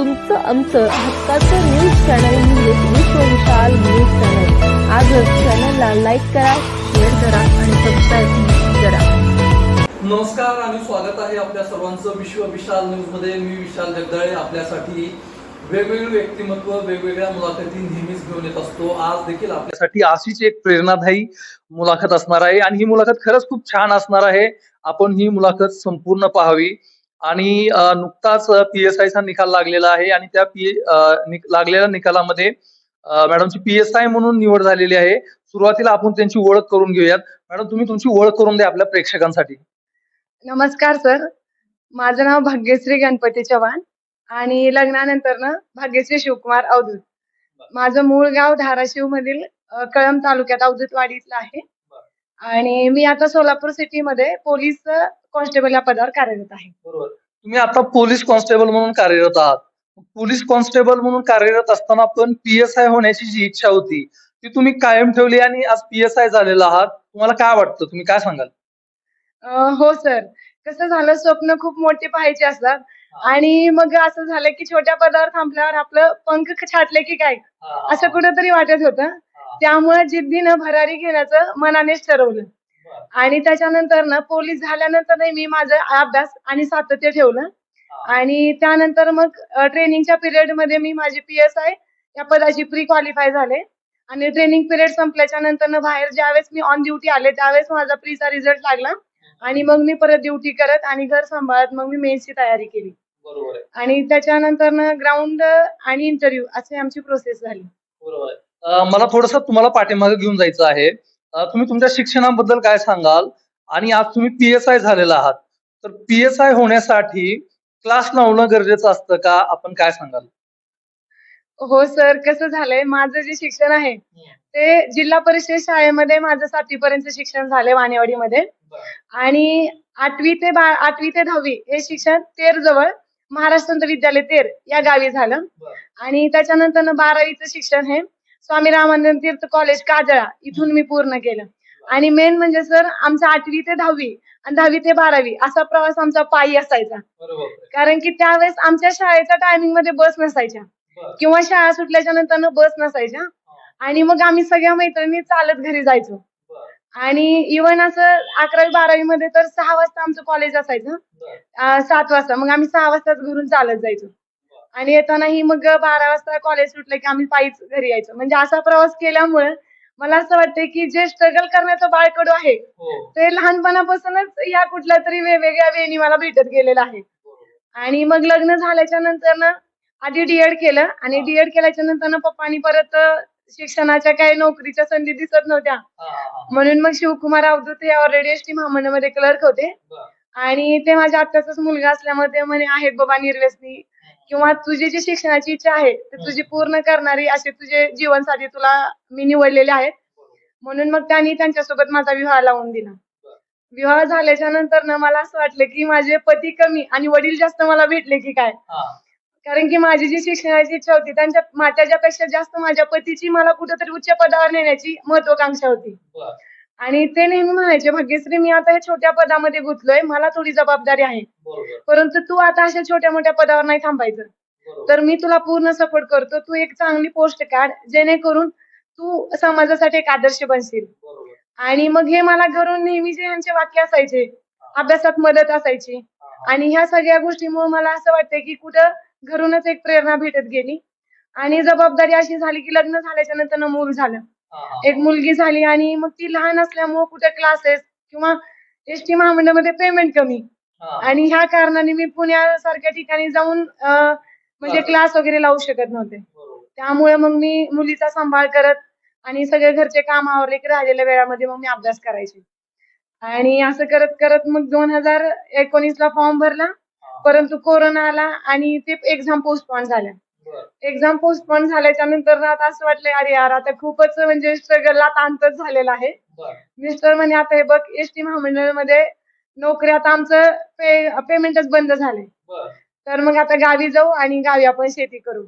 तुमचं आमचं हक्काचं न्यूज चॅनल म्हणजे विश्वविशाल न्यूज चॅनल आजच चॅनलला लाईक करा शेअर करा आणि सबस्क्राईब करा. नमस्कार आणि स्वागत आहे आपल्या सर्वांचं विश्व विशाल न्यूजमध्ये मी विशाल जगदाळे आपल्यासाठी वेगवेगळे व्यक्तिमत्व वेगवेगळ्या मुलाखती नेहमीच घेऊन येत असतो. आज देखील आपल्यासाठी अशीच एक प्रेरणादायी मुलाखत असणार आहे. आणि ही मुलाखत खरंच खूप छान असणार आहे. आपण ही मुलाखत संपूर्ण पाहावी. आणि नुकताच पी एस आयचा निकाल लागलेला आहे आणि त्या पी लागलेल्या निकालामध्ये मॅडमची पी एस आय म्हणून निवड झालेली आहे. सुरुवातीला आपण त्यांची ओळख करून घेऊयात. मॅडम तुम्ही तुमची ओळख करून द्या आपल्या प्रेक्षकांसाठी. नमस्कार सर. माझं नाव भाग्यश्री गणपती चव्हाण आणि लग्नानंतर ना भाग्यश्री शिवकुमार अवधूत. माझं मूळ गाव धाराशिव मधील कळंब तालुक्यात अवधूतवाडी इथलं आहे आणि मी आता सोलापूर सिटी मध्ये पोलीस कॉन्स्टेबल या पदावर कार्यरत आहे. बरोबर. तुम्ही आता पोलीस कॉन्स्टेबल म्हणून कार्यरत आहात. पोलीस कॉन्स्टेबल म्हणून कार्यरत असताना पण पी एस आय होण्याची जी इच्छा होती ती तुम्ही कायम ठेवली आणि आज पी एस आय झालेला आहात. तुम्हाला काय वाटतं? तुम्ही काय सांगाल? अं, हो सर. कसं झालं स्वप्न खूप मोठे पाहायचे असतात. आणि मग असं झालं की छोट्या पदावर थांबल्यावर आपलं पंख छाटले की काय? असं कुठंतरी वाटत होतं. त्यामुळे जिद्दीनं भरारी घेण्याचं मनानेच ठरवलं. आणि त्याच्यानंतर ना पोलीस झाल्यानंतर मी माझा अभ्यास आणि सातत्य ठेवलं. आणि त्यानंतर मग ट्रेनिंगच्या पिरियडमध्ये मी माझी पी एस आय या पदाची प्री क्वालिफाय झाले. आणि ट्रेनिंग पिरियड संपल्याच्या नंतर बाहेर ज्यावेळेस मी ऑन ड्युटी आले त्यावेळेस माझा प्रीचा रिझल्ट लागला. आणि मग मी परत ड्युटी करत आणि घर सांभाळत मग मी मेन्सची तयारी केली. आणि त्याच्यानंतर ना ग्राउंड आणि इंटरव्ह्यू अशी आमची प्रोसेस झाली. बरोबर मला थोडस तुम्हाला पाठीमागे घेऊन जायचं आहे. तुम्ही तुमच्या शिक्षणाबद्दल काय सांगाल? आणि आज तुम्ही पी एस आय झालेला आहात. तर पी एस आय होण्यासाठी क्लास लावणं गरजेचं असतं का? आपण काय सांगाल? हो सर कसं झालंय? माझं जे शिक्षण आहे ते जिल्हा परिषद शाळेमध्ये माझं सातवीपर्यंत शिक्षण झालंय वाणेवाडीमध्ये. आणि आठवी ते बा आठवी ते दहावी हे शिक्षण तेर जवळ महाराष्ट्र विद्यालय तेर या गावी झालं. आणि त्याच्यानंतर बारावीचं शिक्षण हे स्वामी रामानंद तीर्थ कॉलेज काजळा इथून मी पूर्ण केलं. आणि मेन म्हणजे सर आमचं आठवी ते दहावी आणि दहावी ते बारावी असा प्रवास आमचा पायी असायचा. कारण की त्यावेळेस आमच्या शाळेच्या टायमिंगमध्ये बस नसायच्या. किंवा शाळा सुटल्याच्या नंतर बस नसायच्या. आणि मग आम्ही सगळ्या मैत्रिणी चालत घरी जायचो. आणि इव्हन असं अकरावी बारावी मध्ये तर सहा वाजता आमचं कॉलेज असायचं. सात वाजता. मग आम्ही सहा वाजताच घरून चालत जायचो. आणि येतानाही मग बारा वाजता कॉलेज सुटलं की आम्ही पायीच घरी यायचो. म्हणजे असा प्रवास केल्यामुळे मला असं वाटतंय की जे स्ट्रगल करण्याचं बाळकडू आहे ते लहानपणापासूनच या कुठल्या तरी वेगवेगळ्या वेणी मला भेटत गेलेलं आहे. आणि मग लग्न झाल्याच्यानंतर ना आधी डीएड केलं आणि डीएड केल्याच्यानंतर ना पप्पानी परत शिक्षणाच्या काही नोकरीच्या संधी दिसत नव्हत्या. म्हणून मग शिवकुमार अवधूत हे ऑलरेडी एस टी महामंडळमध्ये क्लर्क होते. आणि ते माझ्या आत्याचाच मुलगा असल्यामुळे ते म्हणे आहेत बाबा निर्व्यसनी किंवा तुझी जी शिक्षणाची इच्छा आहे ती तुझी पूर्ण करणारी असे तुझे जीवनसाथी तुला मी निवडलेले आहेत. म्हणून मग त्यांनी त्यांच्यासोबत माझा विवाह लावून दिला. विवाह झाल्याच्यानंतर ना मला असं वाटलं की माझे पती कमी आणि वडील जास्त मला भेटले की काय? कारण की माझी जी शिक्षणाची इच्छा होती त्यांच्या त्याच्यापेक्षा जास्त माझ्या पतीची मला कुठेतरी उच्च पदावर नेण्याची महत्वाकांक्षा होती. आणि ते नेहमी म्हणायचे भाग्यश्री मी आता ह्या छोट्या पदामध्ये गुंतलोय मला थोडी जबाबदारी आहे. परंतु तू आता अशा छोट्या मोठ्या पदावर नाही थांबायचं. तर मी तुला पूर्ण सपोर्ट करतो. तू एक चांगली पोस्ट काढ जेणेकरून तू समाजासाठी एक आदर्श बनशील. आणि मग हे मला घरून नेहमी जे यांचे वाक्य असायचे अभ्यासात मदत असायची. आणि ह्या सगळ्या गोष्टीमुळे मला असं वाटतंय की कुठं घरूनच एक प्रेरणा भेटत गेली. आणि जबाबदारी अशी झाली की लग्न झाल्याच्यानंतर मूल झालं. एक मुलगी झाली आणि मग ती लहान असल्यामुळे कुठे क्लासेस किंवा एस टी महामंडळामध्ये पेमेंट कमी. आणि ह्या कारणाने मी पुण्यासारख्या ठिकाणी जाऊन म्हणजे क्लास वगैरे लावू शकत नव्हते. त्यामुळे मग मी मुलीचा सांभाळ करत आणि सगळे घरचे काम आवरले की राहिलेल्या वेळामध्ये मग मी अभ्यास करायचे. आणि असं करत करत मग दोन हजार एकोणीस ला फॉर्म भरला परंतु कोरोना आला आणि ते एक्झाम पोस्टपोन झाल्या. एक्झाम पोस्टपोन झाल्याच्यानंतर आता असं वाटलं अरे यार आता खूपच म्हणजे स्ट्रगलला ताणतच झालेला आहे. मिस्टर म्हणे आता हे बघ एस टी महामंडळामध्ये नोकरी आता आमचं पे पेमेंटच बंद झालंय. तर मग आता गावी जाऊ आणि गावी आपण शेती करू.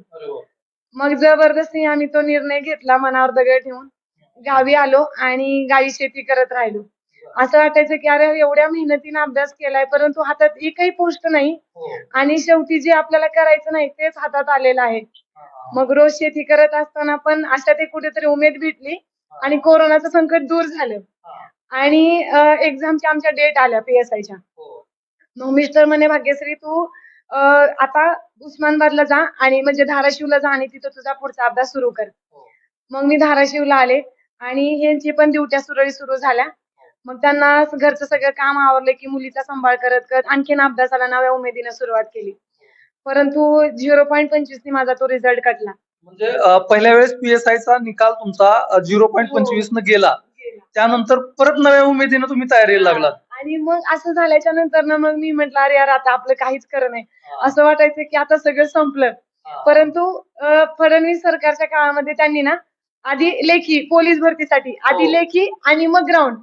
मग जबरदस्ती आम्ही तो निर्णय घेतला मनावर दगड ठेवून. गावी आलो आणि गावी शेती करत राहिलो. असं वाटायचं की अरे एवढ्या मेहनतीने अभ्यास केलाय परंतु हातात एकही पोस्ट नाही हो. आणि शेवटी जे आपल्याला करायचं नाही तेच हातात आलेलं आहे. मग रोज शेती करत असताना पण अशा ते कुठेतरी उमेद भेटली आणि कोरोनाचं संकट दूर झालं आणि एक्झामच्या आमच्या डेट आल्या पीएसआयच्या हो. मग मिस्टर म्हणे भाग्यश्री तू आता उस्मानाबादला जा आणि म्हणजे धाराशिवला जा आणि तिथं तुझा पुढचा अभ्यास सुरू कर हो. मग मी धाराशिवला आले आणि ह्यांची पण ड्युट्या सुरळीत सुरू झाल्या मग त्यांना घरचं सगळं काम आवरलं की मुलीचा सांभाळ करत करत आणखीन अभ्यासाला नव्या उमेदीने सुरुवात केली. परंतु झिरो पॉईंट पंचवीसनी माझा तो रिझल्ट कटला. म्हणजे पहिल्या वेळेस पीएसआय चा निकाल तुमचा झिरो पॉईंट हो. पंचवीस न गेला. त्यानंतर परत नव्या उमेदीने तुम्ही तयारीला लागलात. आणि मग असं झाल्याच्यानंतर ना मग मी म्हटलं अरे यार आता आपलं काहीच खरं नाही. असं वाटायचं की आता सगळं संपलं. परंतु फडणवीस सरकारच्या काळामध्ये त्यांनी ना आधी लेखी पोलीस भरतीसाठी आधी हो. लेखी आणि मग ग्राउंड.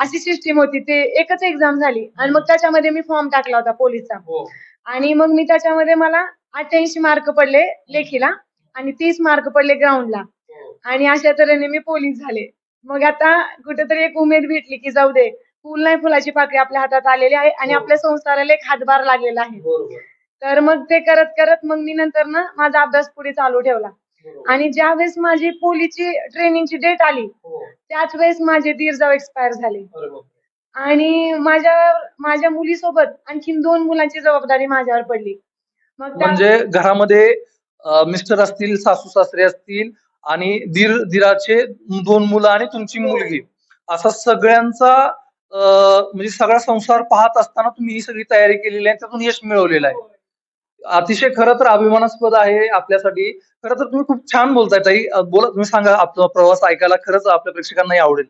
अशी सिस्टीम होती ते एकच एक्झाम झाली आणि मग त्याच्यामध्ये मी फॉर्म टाकला होता पोलीसचा हो. आणि मग मी त्याच्यामध्ये मला अठ्ठ्याऐंशी मार्क पडले लेखीला आणि तीस मार्क पडले ग्राउंडला हो. आणि अशा तऱ्हेने मी पोलीस झाले मग आता कुठेतरी एक उमेद भेटली की जाऊ दे फुल नाही फुलाची पाकळी आपल्या हातात आलेली आहे आणि. आपल्या संसाराला एक हातभार लागलेला आहे तर मग ते करत करत मग मी नंतर ना माझा अभ्यास पुढे चालू ठेवला. आणि ज्या वेळेस माझी पोलीसची ट्रेनिंगची डेट आली हो. त्याच वेळेस माझे दीर जाऊ एक्सपायर झाले. आणि माझ्या माझ्या मुलीसोबत आणखीन दोन मुलांची जबाबदारी माझ्यावर पडली मग त्या- म्हणजे घरामध्ये मिस्टर असतील सासू सासरे असतील आणि दीर दिराचे दोन मुलं आणि तुमची. मुलगी असा सगळ्यांचा अं, म्हणजे सगळा संसार पाहत असताना तुम्ही ही सगळी तयारी केलेली आहे त्यातून यश मिळवलेलं आहे अतिशय खरं तर अभिमानास्पद आहे आपल्यासाठी. खरं तर तुम्ही खूप छान बोलताय ताई. बोला तुम्ही सांगा आपला प्रवास ऐकायला खरंच आपल्या प्रेक्षकांनाही आवडेल.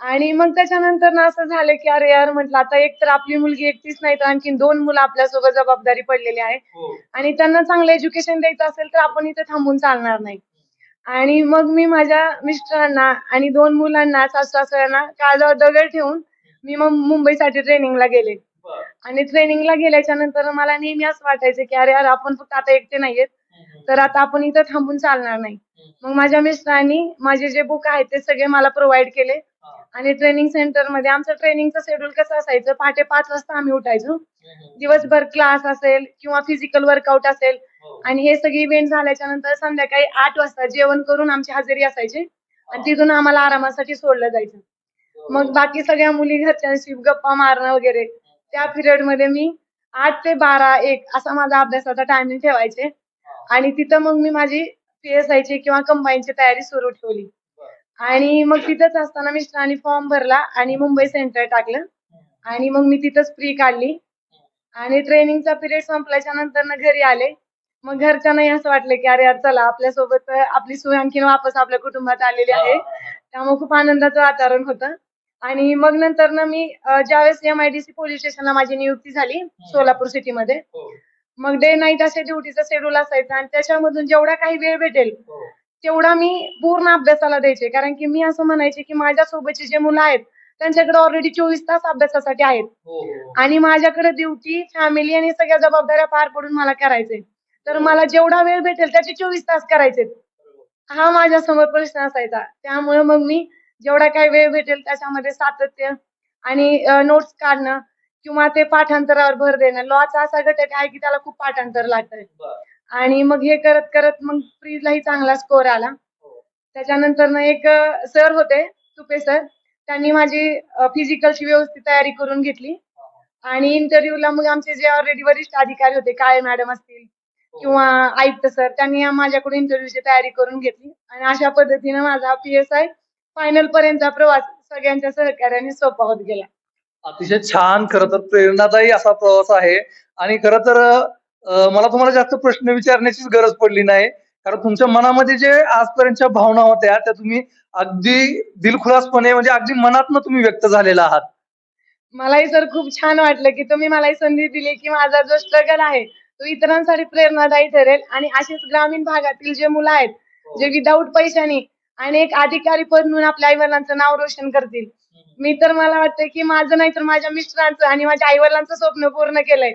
आणि मग त्याच्यानंतर ना असं झालं की अरे यार म्हटलं आता एक तर आपली मुलगी एकटीच नाही तर आणखीन दोन मुलं आपल्यासोबत जबाबदारी पडलेली आहे. आणि त्यांना चांगलं एज्युकेशन द्यायचं असेल तर आपण इथे थांबून चालणार नाही. आणि मग मी माझ्या मिस्टरांना आणि दोन मुलांना सासू सासऱ्यांना काळजावर दगड ठेवून मी मग मुंबईसाठी ट्रेनिंगला गेले. आणि ट्रेनिंगला गेल्याच्यानंतर मला नेहमी असं वाटायचं की अरे यार आपण फक्त आता एकटे नाहीयेत. तर आता आपण इथं थांबून चालणार नाही. मग माझ्या मिस्टरांनी माझे जे बुक आहेत ते सगळे मला प्रोव्हाइड केले. आणि ट्रेनिंग सेंटरमध्ये आमचं ट्रेनिंगचं शेड्यूल कसं असायचं? पहाटे पाच वाजता आम्ही उठायचो. दिवसभर क्लास असेल किंवा फिजिकल वर्कआउट असेल. आणि हे सगळे इव्हेंट झाल्याच्यानंतर संध्याकाळी आठ वाजता जेवण करून आमची हजेरी असायची. आणि तिथून आम्हाला आरामासाठी सोडलं जायचं. मग बाकी सगळ्या मुली घरच्यांशी गप्पा मारणं वगैरे. त्या पिरियडमध्ये मी आठ ते बारा एक असा माझा अभ्यासाचा टायमिंग ठेवायचे. आणि तिथं मग मी माझी PSI ची किंवा कंबाईनची तयारी सुरू ठेवली. आणि मग तिथंच असताना मिस्टरांनी फॉर्म भरला आणि मुंबई सेंटर टाकलं. आणि मग मी तिथंच फ्री काढली. आणि ट्रेनिंगचा पिरियड संपल्याच्या नंतर ना घरी आले. मग घरच्यांनाही असं वाटलं की अरे यार चला आपल्यासोबत आपली सोय आणखीन वापस आपल्या कुटुंबात आलेली आहे. त्यामुळे खूप आनंदाचं वातावरण होतं. आणि मग नंतर ना मी ज्यावेळेस एमआयडीसी पोलीस स्टेशनला माझी नियुक्ती झाली सोलापूर सिटीमध्ये मग डे नाईट असे ड्युटीचं शेड्यूल असायचं आणि त्याच्यामधून जेवढा काही वेळ भेटेल तेवढा मी पूर्ण अभ्यासाला द्यायचे. कारण की मी असं म्हणायचे की माझ्या सोबतची जे मुलं आहेत त्यांच्याकडे ऑलरेडी चोवीस तास अभ्यासासाठी आहेत. आणि माझ्याकडे ड्युटी फॅमिली आणि सगळ्या जबाबदाऱ्या पार पडून मला करायचे. तर मला जेवढा वेळ भेटेल त्याचे चोवीस तास करायचे. हा माझ्यासमोर प्रश्न असायचा. त्यामुळे मग मी जेवढा काही वेळ भेटेल त्याच्यामध्ये सातत्य आणि नोट्स काढणं किंवा ते पाठांतरावर भर देणं. लॉचा असा घटक आहे की त्याला खूप पाठांतर लागतं आणि मग हे करत करत मग प्रीजलाही चांगला स्कोर आला. त्याच्यानंतर ना एक सर होते तुपे सर त्यांनी माझी फिजिकलची व्यवस्थित तयारी करून घेतली. आणि इंटरव्ह्यूला मग आमचे जे ऑलरेडी वरिष्ठ अधिकारी होते काळे मॅडम असतील किंवा आयुक्त सर त्यांनी माझ्याकडून इंटरव्ह्यूची तयारी करून घेतली. आणि अशा पद्धतीने माझा पीएसआय फायनल पर्यंतचा प्रवास सगळ्यांच्या सहकार्याने सोपा होत गेला. अतिशय छान. खरं तर प्रेरणादायी असा प्रवास आहे. आणि खरं तर मला तुम्हाला जास्त प्रश्न विचारण्याचीच गरज पडली नाही. कारण तुमच्या मनामध्ये जे आजपर्यंतच्या भावना होत्या त्या तुम्ही अगदी दिलखुलासपणे म्हणजे अगदी मनातनं तुम्ही व्यक्त झालेला आहात. मलाही सर खूप छान वाटलं की तुम्ही मला ही संधी दिली की माझा जो स्ट्रगल आहे तो इतरांसाठी प्रेरणादायी ठरेल. आणि असेच ग्रामीण भागातील जे मुलं आहेत जे विदाऊट पैशाने आणि एक अधिकारी पद म्हणून आपल्या आई वडिलांचं नाव रोशन करतील. मी तर मला वाटतं की माझं नाही तर माझ्या मिस्टरांचं आणि माझ्या आई वडिलांचं स्वप्न पूर्ण केलंय.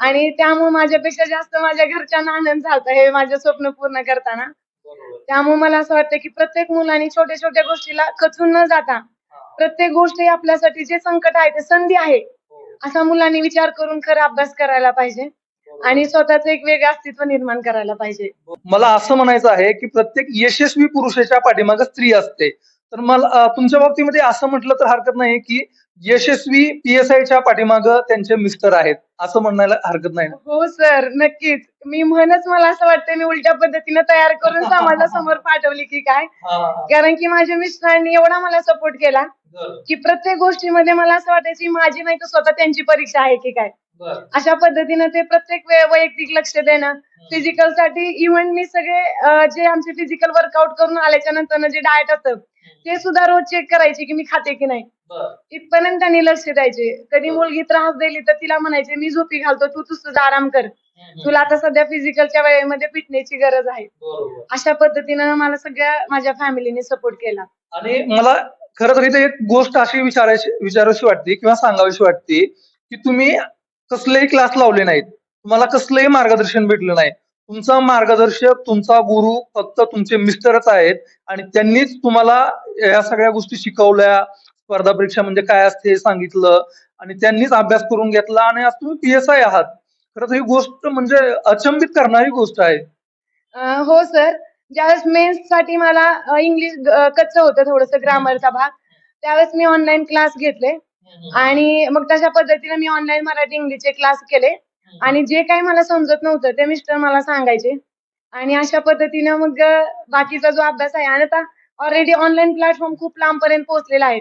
आणि त्यामुळे माझ्यापेक्षा जास्त माझ्या घरच्यांना आनंद झालता हे माझं स्वप्न पूर्ण करताना. त्यामुळे मला असं वाटतं की प्रत्येक मुलाने छोट्या छोट्या गोष्टीला खचून न जाता प्रत्येक गोष्ट ही आपल्यासाठी जे संकट आहे ते संधी आहे असा मुलांनी विचार करून खरं अभ्यास करायला पाहिजे. आणि स्वतःच एक वेगळं अस्तित्व निर्माण करायला पाहिजे. मला असं म्हणायचं आहे की प्रत्येक यशस्वी पुरुषाच्या पाठीमागे स्त्री असते. तर मला तुमच्या बाबतीमध्ये असं म्हटलं तर हरकत नाही की यशस्वी पीएसआयच्या पाठीमागं त्यांचे मिस्टर आहेत असं म्हणायला हरकत नाही हो सर नक्कीच. मी म्हणच मला असं वाटतं मी उलट्या पद्धतीने तयार करून समाजासमोर पाठवली की काय. कारण की माझ्या मिस्टरांनी एवढा मला सपोर्ट केला की प्रत्येक गोष्टीमध्ये मला असं वाटायची माझी नाही तर स्वतः त्यांची परीक्षा आहे की काय. अशा पद्धतीनं ते प्रत्येक वे- वैयक्तिक लक्ष देणं फिजिकलसाठी इव्हन मी सगळे अं, जे आमचे फिजिकल वर्कआउट करून आल्याच्यानंतर जे डाएट असतं ते सुद्धा रोज चेक करायचे की मी खाते की नाही. इथपर्यंत त्यांनी लक्ष द्यायचे कधी मुलगी त्रास दिली तर तिला म्हणायचे मी झोपी घालतो तू तुझं आराम कर. तुला आता सध्या फिजिकलच्या वेळेमध्ये फिटनेसची गरज आहे. अशा पद्धतीनं मला सगळ्या माझ्या फॅमिलीने सपोर्ट केला. आणि मला खरं तर इथे एक गोष्ट अशी विचारायची विचारावीशी वाटते किंवा सांगावीशी वाटते की तुम्ही कसलेही क्लास लावले नाहीत. तुम्हाला कसलंही मार्गदर्शन भेटलं नाही. तुमचा मार्गदर्शक तुमचा गुरु फक्त तुमचे मिस्टरच आहेत आणि त्यांनीच तुम्हाला या सगळ्या गोष्टी शिकवल्या स्पर्धा परीक्षा म्हणजे काय असते हे सांगितलं. आणि त्यांनीच अभ्यास करून घेतला आणि आज तुम्ही पी एस आय आहात. खरंच ही गोष्ट म्हणजे अचंबित करणारी गोष्ट आहे. अं, हो सर. ज्यावेळेस मेन्ससाठी मला इंग्लिश कच्चं होतं थोडस ग्रामरचा भाग त्यावेळेस मी ऑनलाईन क्लास घेतले. आणि मग तशा पद्धतीने मी ऑनलाईन मराठी इंग्लिशचे क्लास केले. आणि जे काही मला समजत नव्हतं ते मिस्टर मला सांगायचे. आणि अशा पद्धतीने मग अं, बाकीचा जो अभ्यास आहे आणि आता ऑलरेडी ऑनलाईन प्लॅटफॉर्म खूप लांबपर्यंत पोहोचलेला आहे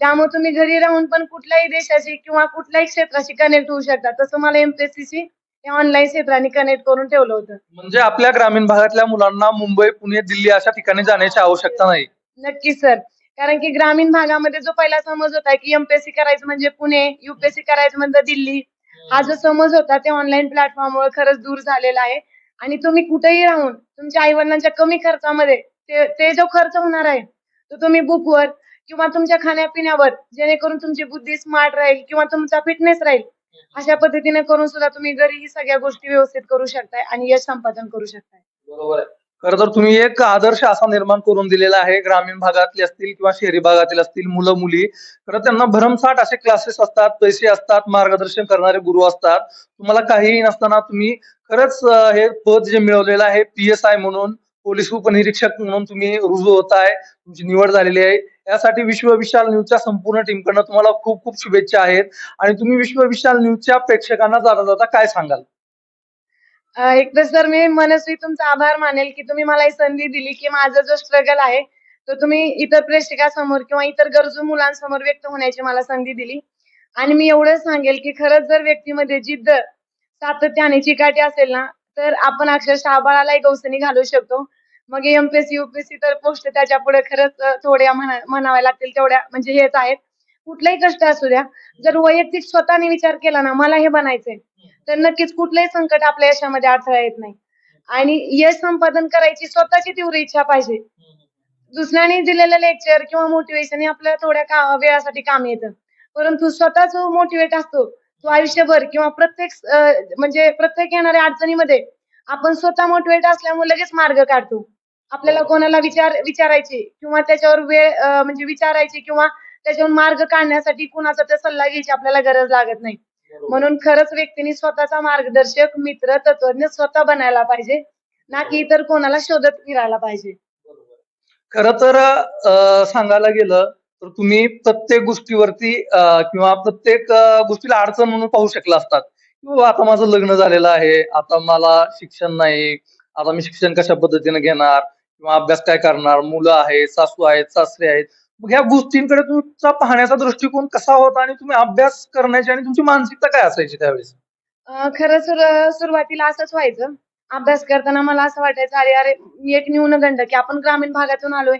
त्यामुळे तुम्ही घरी राहून पण कुठल्याही देशाशी किंवा कुठल्याही क्षेत्राशी कनेक्ट होऊ शकता. तसं मला एमपीएससी ऑनलाईन क्षेत्राने कनेक्ट करून ठेवलं होतं. म्हणजे आपल्या ग्रामीण भागातल्या मुलांना मुंबई पुणे दिल्ली अशा ठिकाणी जाण्याची आवश्यकता नाही. नक्कीच सर कारण की ग्रामीण भागामध्ये जो पहिला समज होता की एमपीएससी करायचं म्हणजे पुणे युपीएससी करायचं म्हणजे दिल्ली. हा जो समज होता ते ऑनलाईन प्लॅटफॉर्ममुळे खरंच दूर झालेला आहे. आणि तुम्ही कुठेही राहून तुमच्या आई वडिलांच्या कमी खर्चामध्ये ते ते जो खर्च होणार आहे तो तुम्ही बुकवर किंवा तुमच्या खाण्यापिण्यावर जेणेकरून तुमची बुद्धी स्मार्ट राहील किंवा तुमचा फिटनेस राहील अशा पद्धतीने करून सुद्धा तुम्ही घरी ही सगळ्या गोष्टी व्यवस्थित करू शकताय आणि यश संपादन करू शकताय. बरोबर आहे. खरं तर तुम्ही एक आदर्श असा निर्माण करून दिलेला आहे ग्रामीण भागातले असतील किंवा शहरी भागातील असतील मुलं मुली खरं त्यांना भरमसाठ असे क्लासेस असतात पैसे असतात मार्गदर्शन करणारे गुरु असतात. तुम्हाला काहीही नसताना तुम्ही खरंच हे पद जे मिळवलेलं आहे पी एस आय म्हणून पोलीस उपनिरीक्षक म्हणून तुम्ही रुजू होत आहे तुमची निवड झालेली आहे. यासाठी विश्व विशाल न्यूजच्या संपूर्ण टीमकडनं तुम्हाला खूप खूप शुभेच्छा आहेत. आणि तुम्ही विश्व विशाल न्यूजच्या प्रेक्षकांना जाता जाता काय सांगाल? एकतर तर सर मी मनस्वी तुमचा आभार मानेल की तुम्ही मला ही संधी दिली की माझा जो स्ट्रगल आहे तो तुम्ही इतर प्रेक्षकासमोर किंवा इतर गरजू मुलांसमोर व्यक्त होण्याची मला संधी दिली. आणि मी एवढं सांगेल की खरंच जर व्यक्तीमध्ये जिद्द सातत्याने चिकाटी असेल ना तर आपण अक्षरशः आबाळालाही गवसणी घालू शकतो. मग एमपीएससी युपीएससी तर पोस्ट त्याच्या पुढे खरंच थोड्या म्हणाव्या लागतील तेवढ्या म्हणजे हेच आहेत. कुठलाही कष्ट असू द्या जर वैयक्तिक स्वतःने विचार केला ना मला हे बनायचंय तर नक्कीच कुठलंही संकट आपल्या यशामध्ये अडथळा येत नाही. आणि यश संपादन करायची स्वतःची तीव्र इच्छा पाहिजे. दुसऱ्याने दिलेलं लेक्चर किंवा मोटिवेशन हे आपल्या थोड्या का वेळासाठी काम येतं. परंतु स्वतः जो मोटिवेट असतो तो आयुष्यभर किंवा प्रत्येक म्हणजे प्रत्येक येणाऱ्या अडचणीमध्ये आपण स्वतः मोटिवेट असल्यामुळे लगेच मार्ग काढतो. आपल्याला कोणाला विचार विचारायची किंवा त्याच्यावर वेळ म्हणजे विचारायची किंवा त्याच्यावर मार्ग काढण्यासाठी कुणाचा ते सल्ला घ्यायची आपल्याला गरज लागत नाही. म्हणून खरंच व्यक्तीने स्वतःचा मार्गदर्शक मित्र तत्वज्ञ स्वतः बनायला पाहिजे ना की इतर कोणाला शोधत फिरायला पाहिजे. खर तर सांगायला गेलं तर तुम्ही प्रत्येक गोष्टीवरती किंवा प्रत्येक गोष्टीला अडचण म्हणून पाहू शकला असतात. किंवा आता माझं लग्न झालेलं आहे आता मला शिक्षण नाही आता मी शिक्षण कशा पद्धतीने घेणार? किंवा अभ्यास काय करणार? मुलं आहेत सासू आहेत सासरे आहेत. मग ह्या गोष्टींकडे तुमचा पाहण्याचा दृष्टिकोन कसा होता आणि तुम्ही अभ्यास करण्याची आणि तुमची मानसिकता काय असायची त्यावेळेस? खरं सुर सुरुवातीला असंच व्हायचं. अभ्यास करताना मला असं वाटायचं अरे अरे मी एक न्यूनगंड की आपण ग्रामीण भागातून आलोय.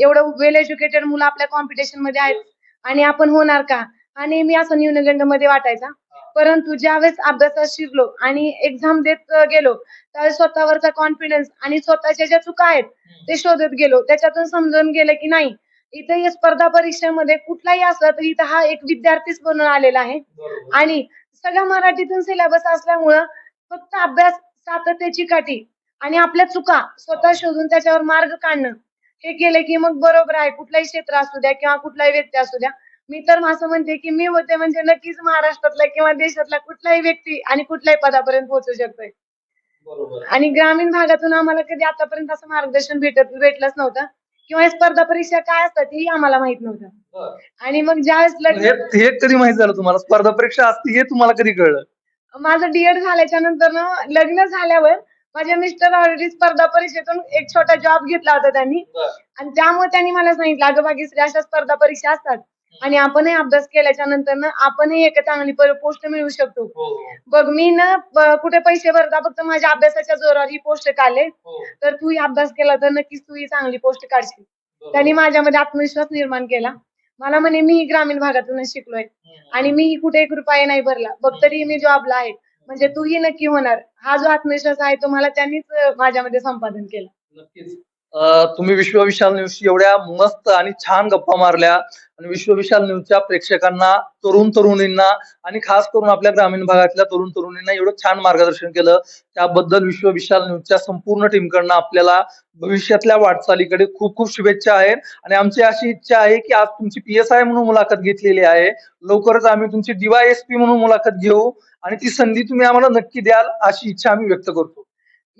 एवढं वेल एज्युकेटेड मुलं आपल्या कॉम्पिटिशनमध्ये आहेत. आणि आपण होणार का? आणि मी असं न्यूनगंडमध्ये वाटायचा. परंतु ज्यावेळेस अभ्यासात शिरलो आणि एक्झाम देत गेलो त्यावेळेस स्वतःवरचा कॉन्फिडन्स आणि स्वतःच्या ज्या चुका आहेत ते शोधत गेलो. त्याच्यातून समजून गेलं की नाही इथं या स्पर्धा परीक्षेमध्ये कुठलाही असला तरी इथं हा एक विद्यार्थीच बनून आलेला आहे. आणि सगळ्या मराठीतून सिलेबस असल्यामुळं फक्त अभ्यास सातत्याची काठी आणि आपल्या चुका स्वतः शोधून त्याच्यावर मार्ग काढणं हे केलं की मग बरोबर आहे. कुठलाही क्षेत्र असू द्या किंवा कुठलाही व्यक्ती असू द्या मी तर असं म्हणते की मी होते म्हणजे नक्कीच महाराष्ट्रातला किंवा देशातला कुठलाही व्यक्ती आणि कुठल्याही पदापर्यंत पोहोचू शकतोय. आणि ग्रामीण भागातून आम्हाला कधी आतापर्यंत असं मार्गदर्शन भेटत भेटलंच नव्हतं. किंवा स्पर्धा परीक्षा काय असतात हेही आम्हाला माहीत नव्हतं. आणि मग ज्यावेळेस हे लग्न हे कधी माहीत झालं तुम्हाला? स्पर्धा परीक्षा असते हे तुम्हाला कधी कळलं? माझं डीएड झाल्याच्यानंतर लग्न झाल्यावर माझे मिस्टर ऑलरेडी स्पर्धा परीक्षेतून एक छोटा जॉब घेतला होता त्यांनी. आणि त्यामुळे त्यांनी मला सांगितलं अगं भाग्यश्री अशा स्पर्धा परीक्षा असतात. आणि आपणही अभ्यास केल्याच्यानंतर ना आपणही एक चांगली पोस्ट मिळवू शकतो. हो बघ मी ना कुठे पैसे भरता फक्त माझ्या अभ्यासाच्या जोरावर ही पोस्ट काढले. हो. तर तू ही अभ्यास केला तर नक्कीच तू ही चांगली पोस्ट काढशील. त्यांनी माझ्यामध्ये आत्मविश्वास निर्माण केला. मला म्हणे मी ग्रामीण भागातूनच शिकलोय. आणि मी कुठे एक रुपया नाही भरला. बघ तरी मी जॉबला आहे. म्हणजे तूही नक्की होणार. हा जो आत्मविश्वास आहे तो मला त्यांनीच माझ्यामध्ये संपादन केला. नक्कीच. तुम्ही विश्व विशाल न्यूज एवढ्या मस्त आणि छान गप्पा मारल्या. आणि विश्व विशाल न्यूजच्या प्रेक्षकांना तरुण तरुणींना आणि खास करून आपल्या ग्रामीण भागातल्या तरुण तरुणींना एवढं छान मार्गदर्शन केलं. त्याबद्दल विश्व विशाल न्यूजच्या संपूर्ण टीमकडनं आपल्याला भविष्यातल्या वाटचालीकडे खूप खूप शुभेच्छा आहेत. आणि आमची अशी इच्छा आहे की आज तुमची पी एस आय म्हणून मुलाखत घेतलेली आहे. लवकरच आम्ही तुमची डीवायएसपी म्हणून मुलाखत घेऊ. आणि ती संधी तुम्ही आम्हाला नक्की द्याल अशी इच्छा आम्ही व्यक्त करतो.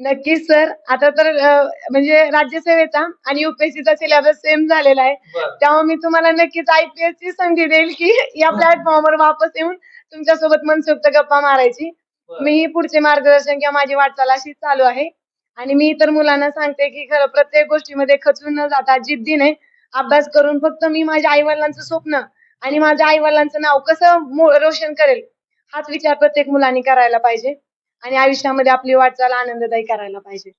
नक्कीच सर. आता तर अं, म्हणजे राज्यसेवेचा आणि युपीएससीचा सिलेबस सेम झालेला आहे. त्यामुळे मी तुम्हाला नक्कीच आयपीएस ची संधी देईल की या प्लॅटफॉर्मवर वापस येऊन तुमच्यासोबत मनसोक्त गप्पा मारायची. मी पुढचे मार्गदर्शन किंवा माझी वाटचाल अशीच चालू आहे. आणि मी इतर मुलांना सांगते की खरं प्रत्येक गोष्टीमध्ये खचून न जाता जिद्दीने अभ्यास करून फक्त मी माझ्या आई वडिलांचं स्वप्न आणि माझ्या आई वडिलांचं नाव कसं मो- रोशन करेल हाच विचार प्रत्येक मुलांनी करायला पाहिजे. आणि आयुष्यामध्ये आपली वाटचाल आनंददायी करायला पाहिजे.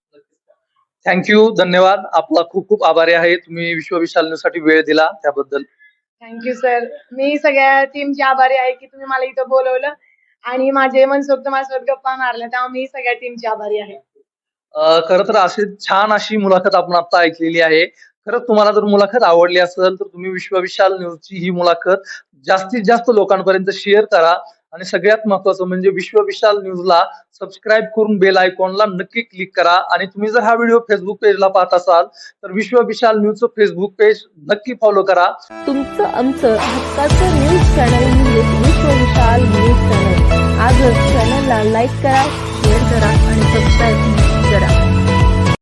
थँक्यू धन्यवाद. आपला खूप खूप आभारी आहे. तुम्ही विश्व विशाल न्यूजसाठी वेळ दिला त्याबद्दल. थँक्यू सर मी सगळ्या टीमची आभारी आहे की तुम्ही मला इथं बोलवलं आणि माझे मनसोक्त माझ्यासोबत गप्पा मारल्या त्यामुळे मी सगळ्या टीमची आभारी आहे. खरं तर अशी छान अशी मुलाखत आपण आता ऐकलेली आहे. खरंच तुम्हाला जर मुलाखत आवडली असेल तर तुम्ही विश्व विशाल न्यूजची ही मुलाखत जास्तीत जास्त लोकांपर्यंत शेअर करा. आणि सगळ्यात महत्वाचं म्हणजे विश्व विशाल न्यूजला सबस्क्राईब करून बेल आयकॉनला नक्की क्लिक करा. आणि तुम्ही जर हा व्हिडिओ फेसबुक पेजला पाहत असाल तर विश्व विशाल न्यूजचं फेसबुक पेज नक्की फॉलो करा. तुमचं आमचं हक्काचं न्यूज चॅनल विश्व विशाल न्यूज चॅनल आजच चॅनलला लाईक करा शेअर करा आणि सबस्क्राईब करा.